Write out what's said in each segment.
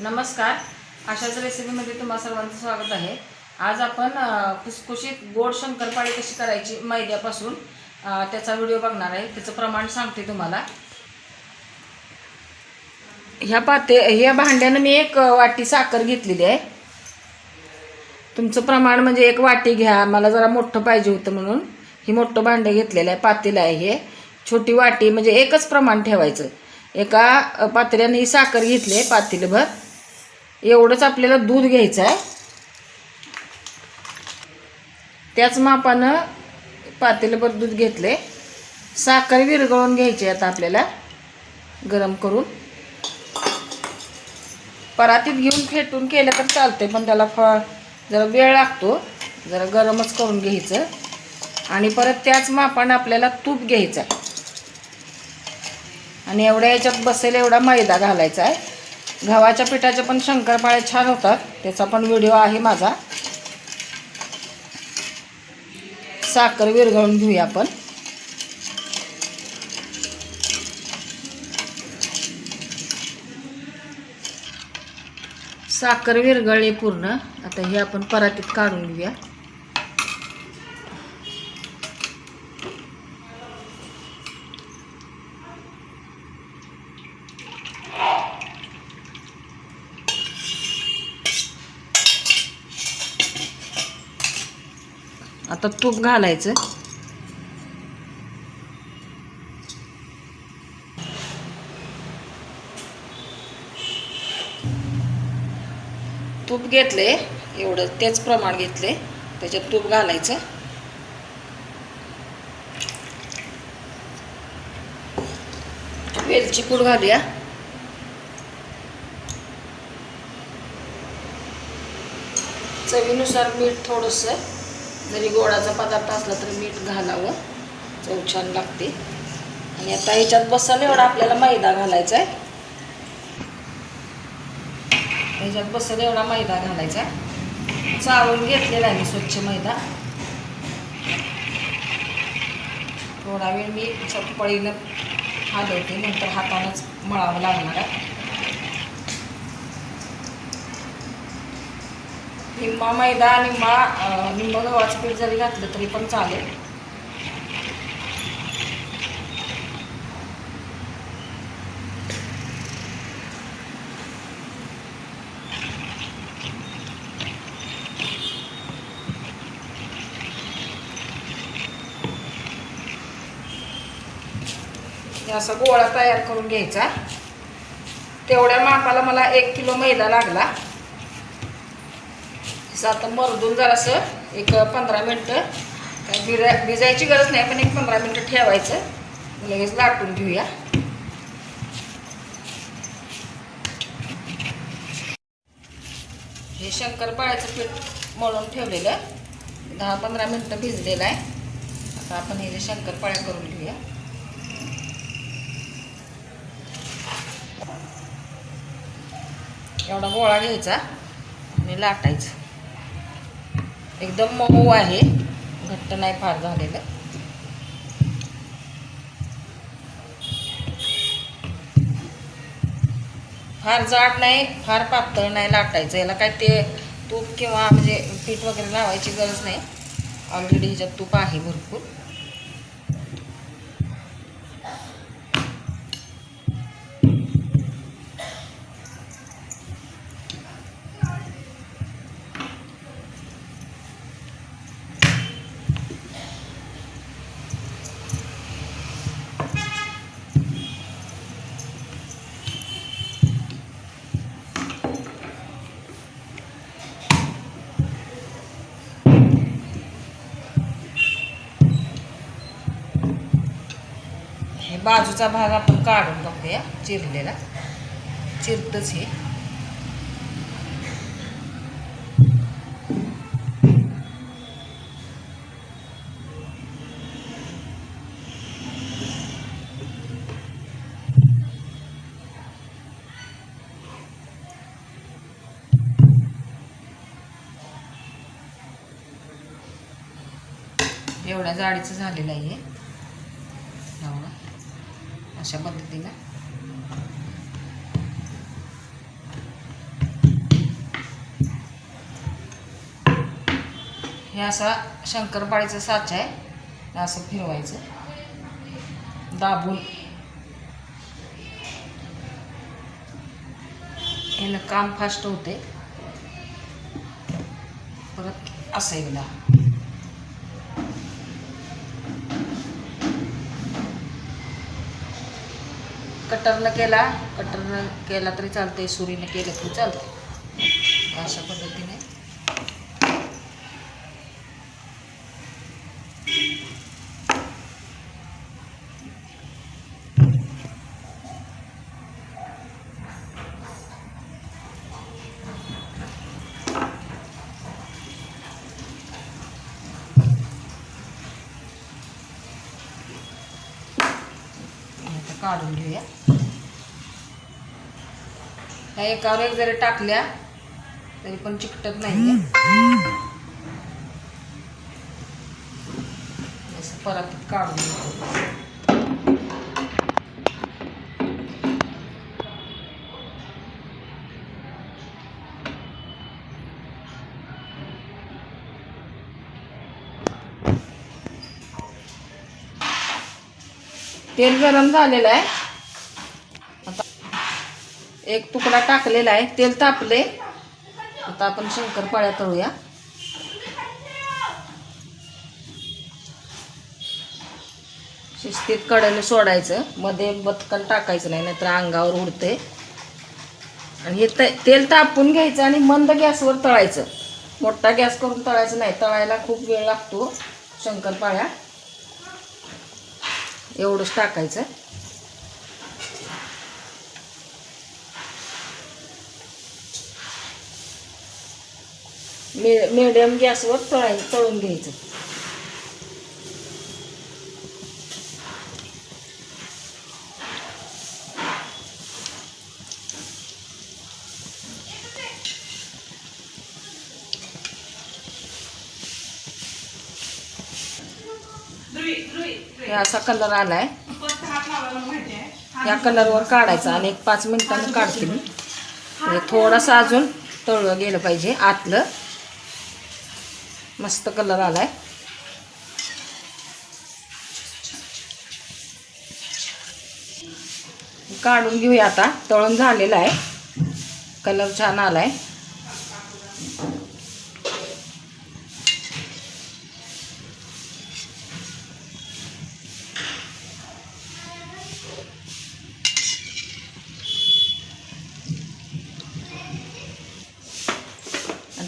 नमस्कार. अशाच रेसिपीमध्ये तुम्हा सर्वांचं स्वागत आहे. आज आपण खुसखुशीत गोड शंकरपाळी कशी करायची मैद्यापासून त्याचा व्हिडिओ बघणार आहे. त्याचं प्रमाण सांगते तुम्हाला. ह्या पाते ह्या भांड्यानं मी एक वाटी साखर घेतलेली आहे. तुमचं प्रमाण म्हणजे एक वाटी घ्या. मला जरा मोठं पाहिजे होतं म्हणून ही मोठं भांडं घेतलेलं आहे. पातेलं आहे हे. छोटी वाटी म्हणजे एकच प्रमाण ठेवायचं. एका पातळ्याने ही साखर घेतली आहे पातेलभर. एवढंच आपल्याला दूध घ्यायचं आहे. त्याच मापानं पातेलभर दूध घेतले. साखर विरघळून घ्यायची आता आपल्याला. गरम करून. परातीत घेऊन फेटून केलं तर चालतंय पण त्याला फ जरा वेळ लागतो. जरा गरमच करून घ्यायचं. आणि परत त्याच मापानं आपल्याला तूप घ्यायचं आहे. आणि एवढ्या याच्यात बसेल एवढा मैदा घालायचा आहे. गव्हाच्या पिठाच्या पण शंकरपाळे छान होतात. त्याचा पण व्हिडिओ आहे माझा. साखर विरघळून घेऊया आपण. साखर विरघळली पूर्ण. आता हे आपण परातीत काढून घेऊया. आता तूप घालायचं. तूप घेतले एवढं तेच प्रमाण घेतले त्याच्यात तूप घालायचं. वेलची पूड घालूया. चवीनुसार मीठ थोडंसं. जरी गोडाचा पदार्थ असला तरी मीठ घालावं. चव छान लागते. आणि आता ह्याच्यात बसायला एवढा आपल्याला मैदा घालायचा आहे. ह्याच्यात बसायला एवढा मैदा घालायचा आहे. चाळून घेतलेला आहे मी स्वच्छ मैदा. थोडा वेळ मी चपळीनं हलवते नंतर हातानंच मळावं लागणार आहे. निम्मा मैदा निम्मा निम्मा गव्हाचं पीठ जरी घातलं तरी पण चालेल. हे असा गोळा तयार करून घ्यायचा. तेवढ्या मापाला मला एक किलो मैदा लागला. असं आता मरदून जरासं एक पंधरा मिनटं. काय भिरा भिजायची गरज नाही पण एक पंधरा मिनटं ठेवायचं. लगेच लाटून घेऊया. हे शंकरपाळ्याचं पीठ मळून ठेवलेलं. दहा पंधरा मिनटं भिजलेलं आहे. आता आपण हे जे शंकरपाळ्या करून घेऊया. एवढा गोळा घ्यायचा आणि लाटायचं. एकदम मऊ आहे. घट्ट नाही फार झालेलं. फार जाड नाही फार पातळ नाही लाटायचं. याला काय ते तूप किंवा म्हणजे पीठ वगैरे लावायची गरज नाही. ऑलरेडी ह्याच्यात तूप आहे भरपूर. हे बाजूचा भाग आपण काढून बघूया चिरलेला. चिरतच हे. एवढ्या जाडीचं झालेलं आहे अशा पद्धतीनं. हे असा शंकरपाळीचं साचा आहे. असं फिरवायचं. दाबून. यानं काम फास्ट होते. परत असं एकदा. कटरनं केला कटरनं केला तरी चालते सुरीनं केलं तरी चालते अशा पद्धतीने. काढून घेऊया. ह्या एकावर एक जरी टाकल्या तरी पण चिकटत नाही परत काढून घेऊ. तेल गरम झालेलं आहे. आता एक तुकडा टाकलेला आहे. तेल तापले. आता आपण शंकरपाळ्या तळूया. शिस्तीत कडेने सोडायचं. मध्ये बतकन टाकायचं नाही नाहीतर अंगावर उडते. आणि हे ते तेल तापून घ्यायचं आणि मंद गॅसवर तळायचं. मोठा गॅस करून तळायचं नाही. तळायला खूप वेळ लागतो शंकरपाळ्या एवढंच टाकायचं. मे मिडियम गॅसवर तळाय तळून घ्यायचं. हे असा कलर आलाय. या कलरवर काढायचा आणि एक पाच मिनिटांनी काढते मी. हे थोडासा अजून तळलं गेलं पाहिजे आतलं. मस्त कलर आलाय. काढून घेऊया आता. तळून झालेला आहे. कलर छान आलाय.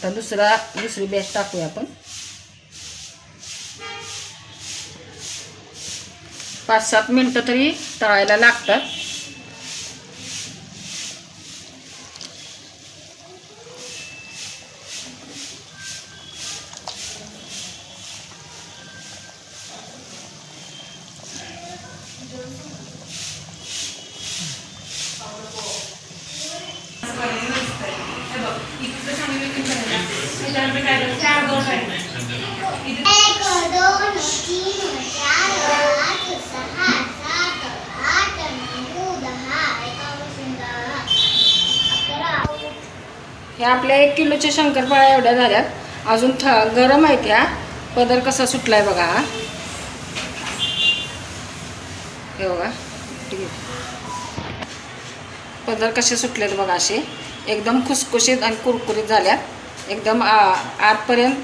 आता दुसरा दुसरी बॅच टाकूया आपण. पाच सात मिनटं तरी तळायला लागतात. ह्या आपल्या एक किलोच्या शंकरपाळ्या एवढ्या झाल्यात. अजून थ गरम आहे त्या. पदर कसा सुटलाय बघा. हे बघा. ठीक आहे. पदर कसे सुटलेत बघा असे. एकदम खुसखुशीत आणि कुरकुरीत झाल्यात. एकदम आतपर्यंत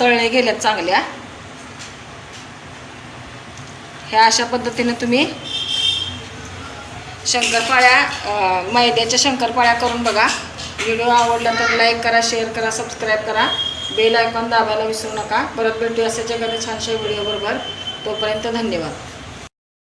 तळले गेल्यात चांगल्या. ह्या अशा पद्धतीने तुम्ही शंकरपाळ्या मैद्याच्या शंकरपाळ्या करून बघा. व्हिडिओ आवडला तर लाईक करा शेअर करा सबस्क्राईब करा. बेल आयकॉन दाबायला विसरू नका. परत भेटूया असे जगाने छानशा व्हिडिओ बरोबर तोपर्यंत धन्यवाद.